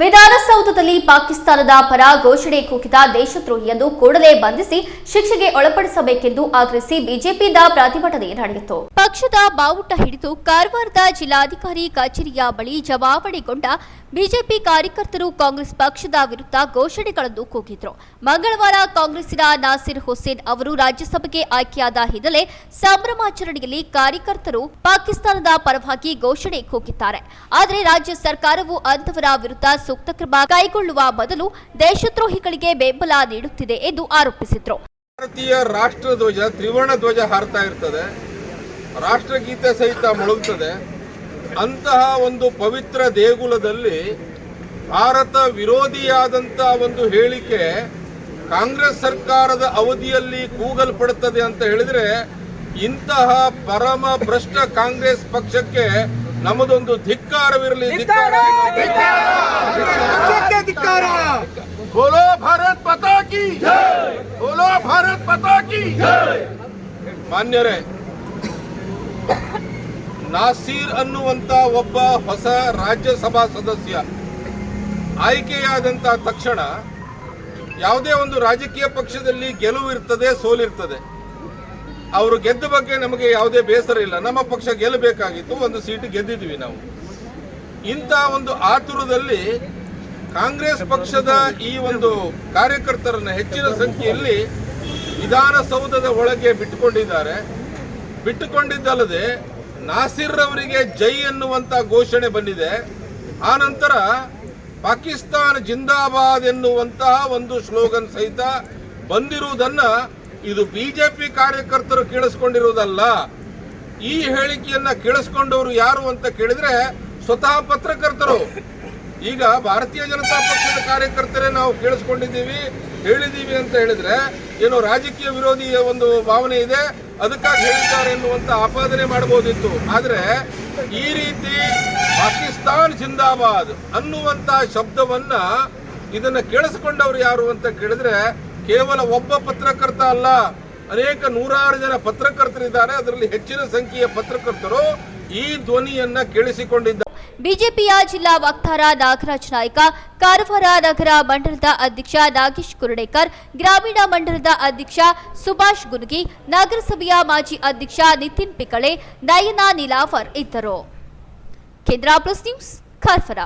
ವಿಧಾನಸೌಧದಲ್ಲಿ ಪಾಕಿಸ್ತಾನದ ಪರ ಘೋಷಣೆ ಕೂಗಿದ ದೇಶದ್ರೋಹಿಯನ್ನು ಕೂಡಲೇ ಬಂಧಿಸಿ ಶಿಕ್ಷೆಗೆ ಒಳಪಡಿಸಬೇಕೆಂದು ಆಗ್ರಹಿಸಿ ಬಿಜೆಪಿಯಿಂದ ಪ್ರತಿಭಟನೆ ನಡೆಯಿತು. ಪಕ್ಷದ ಬಾವುಟ ಹಿಡಿದು ಕಾರವಾರದ ಜಿಲ್ಲಾಧಿಕಾರಿ ಕಚೇರಿಯ ಬಳಿ ಜಮಾವಣೆಗೊಂಡ ಬಿಜೆಪಿ ಕಾರ್ಯಕರ್ತರು ಕಾಂಗ್ರೆಸ್ ಪಕ್ಷದ ವಿರುದ್ಧ ಘೋಷಣೆಗಳನ್ನು ಕೂಗಿದ್ರು. ಮಂಗಳವಾರ ಕಾಂಗ್ರೆಸ್ಸಿನ ನಾಸಿರ್ ಹುಸೇನ್ ಅವರು ರಾಜ್ಯಸಭೆಗೆ ಆಯ್ಕೆಯಾದ ಹಿನ್ನೆಲೆ ಸಂಭ್ರಮಾಚರಣೆಯಲ್ಲಿ ಕಾರ್ಯಕರ್ತರು ಪಾಕಿಸ್ತಾನದ ಪರವಾಗಿ ಘೋಷಣೆ ಕೂಗಿದ್ದಾರೆ. ಆದರೆ ರಾಜ್ಯ ಸರ್ಕಾರವು ಅಂತವರ ವಿರುದ್ಧ ಸೂಕ್ತ ಕ್ರಮ ಕೈಗೊಳ್ಳುವ ಬದಲು ದೇಶದ್ರೋಹಿಗಳಿಗೆ ಬೆಂಬಲ ನೀಡುತ್ತಿದೆ ಎಂದು ಆರೋಪಿಸಿದ್ರು. ಭಾರತೀಯ ರಾಷ್ಟ್ರಧ್ವಜ ತ್ರಿವರ್ಣ ಧ್ವಜ ಹಾರ್ತಾ ಇರ್ತದೆ. ರಾಷ್ಟ್ರಗೀತೆ ಸಹಿತ ಮುಳುಗುತ್ತದೆ ಅಂತಹ ಒಂದು ಪವಿತ್ರ ದೇಗುಲದಲ್ಲಿ ಭಾರತ ವಿರೋಧಿಯಾದಂಥ ಒಂದು ಹೇಳಿಕೆ ಕಾಂಗ್ರೆಸ್ ಸರ್ಕಾರದ ಅವಧಿಯಲ್ಲಿ ಕೂಗಲ್ಪಡುತ್ತದೆ ಅಂತ ಹೇಳಿದ್ರೆ ಇಂತಹ ಪರಮ ಭ್ರಷ್ಟ ಕಾಂಗ್ರೆಸ್ ಪಕ್ಷಕ್ಕೆ ನಮ್ಮದೊಂದು ಧಿಕ್ಕಾರವಿರಲಿ ಧಿಕ್ಕಾರ ಬೋಲೋ ಭಾರತ್ ಪತಾಕಿ ಬೋಲೋ ಭಾರತ್ ಪತಾಕಿ ಮಾನ್ಯರೇ ನಾಸೀರ್ ಅನ್ನುವಂತ ಒಬ್ಬ ಹೊಸ ರಾಜ್ಯಸಭಾ ಸದಸ್ಯ ಆಯ್ಕೆಯಾದಂತ ತಕ್ಷಣ ಯಾವುದೇ ಒಂದು ರಾಜಕೀಯ ಪಕ್ಷದಲ್ಲಿ ಗೆಲುವು ಇರ್ತದೆ ಸೋಲಿರ್ತದೆ. ಅವರು ಗೆದ್ದ ಬಗ್ಗೆ ನಮಗೆ ಯಾವುದೇ ಬೇಸರ ಇಲ್ಲ. ನಮ್ಮ ಪಕ್ಷ ಗೆಲ್ಲಬೇಕಾಗಿತ್ತು. ಒಂದು ಸೀಟ್ ಗೆದ್ದಿದ್ವಿ ನಾವು. ಇಂಥ ಒಂದು ಆತುರದಲ್ಲಿ ಕಾಂಗ್ರೆಸ್ ಪಕ್ಷದ ಈ ಒಂದು ಕಾರ್ಯಕರ್ತರನ್ನ ಹೆಚ್ಚಿನ ಸಂಖ್ಯೆಯಲ್ಲಿ ವಿಧಾನಸೌಧದ ಒಳಗೆ ಬಿಟ್ಟುಕೊಂಡಿದ್ದಾರೆ. ಬಿಟ್ಟುಕೊಂಡಿದ್ದಲ್ಲದೆ ನಾಸಿರ್ ಅವರಿಗೆ ಜೈ ಎನ್ನುವಂತ ಘೋಷಣೆ ಬಂದಿದೆ. ಆ ನಂತರ ಪಾಕಿಸ್ತಾನ ಜಿಂದಾಬಾದ್ ಎನ್ನುವಂತಹ ಒಂದು ಸ್ಲೋಗನ್ ಸಹಿತ ಬಂದಿರುವುದನ್ನ ಇದು ಬಿಜೆಪಿ ಕಾರ್ಯಕರ್ತರು ಕೇಳಿಸ್ಕೊಂಡಿರುವುದಲ್ಲ, ಈ ಹೇಳಿಕೆಯನ್ನ ಕೇಳಿಸ್ಕೊಂಡವರು ಯಾರು ಅಂತ ಕೇಳಿದ್ರೆ ಸ್ವತಃ ಪತ್ರಕರ್ತರು. ಈಗ ಭಾರತೀಯ ಜನತಾ ಪಕ್ಷದ ಕಾರ್ಯಕರ್ತರೇ ನಾವು ಕೇಳಿಸ್ಕೊಂಡಿದ್ದೀವಿ, ಹೇಳಿದ್ದೀವಿ ಅಂತ ಹೇಳಿದ್ರೆ ಏನು ರಾಜಕೀಯ ವಿರೋಧಿ ಒಂದು ಭಾವನೆ ಇದೆ, ಅದಕ್ಕಾಗಿ ಹೇಳಿದ್ದಾರೆ ಎನ್ನುವಂತ ಆಪಾದನೆ ಮಾಡಬಹುದಿತ್ತು. ಆದರೆ ಈ ರೀತಿ ಪಾಕಿಸ್ತಾನ್ ಜಿಂದಾಬಾದ್ ಅನ್ನುವಂತ ಶಬ್ದವನ್ನ ಇದನ್ನ ಕೇಳಿಸ್ಕೊಂಡವ್ರು ಯಾರು ಅಂತ ಕೇಳಿದ್ರೆ ಕೇವಲ ಒಬ್ಬ ಪತ್ರಕರ್ತ ಅಲ್ಲ, ಅನೇಕ ನೂರಾರು ಜನ ಪತ್ರಕರ್ತರಿದ್ದಾರೆ. ಅದರಲ್ಲಿ ಹೆಚ್ಚಿನ ಸಂಖ್ಯೆಯ ಪತ್ರಕರ್ತರು ಈ ಧ್ವನಿಯನ್ನ ಕೇಳಿಸಿಕೊಂಡಿದ್ದಾರೆ. ಬಿಜೆಪಿಯ ಜಿಲ್ಲಾ ವಕ್ತಾರ ನಾಗರಾಜ್ ನಾಯ್ಕ, ಕಾರವಾರ ನಗರ ಮಂಡಲದ ಅಧ್ಯಕ್ಷ ನಾಗೇಶ್ ಕುರುಡೇಕರ್, ಗ್ರಾಮೀಣ ಮಂಡಲದ ಅಧ್ಯಕ್ಷ ಸುಭಾಷ್ ಗುನ್ಗಿ ನಗರಸಭೆಯ ಮಾಜಿ ಅಧ್ಯಕ್ಷ ನಿತಿನ್ ಪಿಕಳೆ ನಯನ ನಿಲಾಫರ್ ಇದ್ದರು. ಕೇಂದ್ರ ಪ್ಲಸ್ ನ್ಯೂಸ್, ಕಾರವಾರ.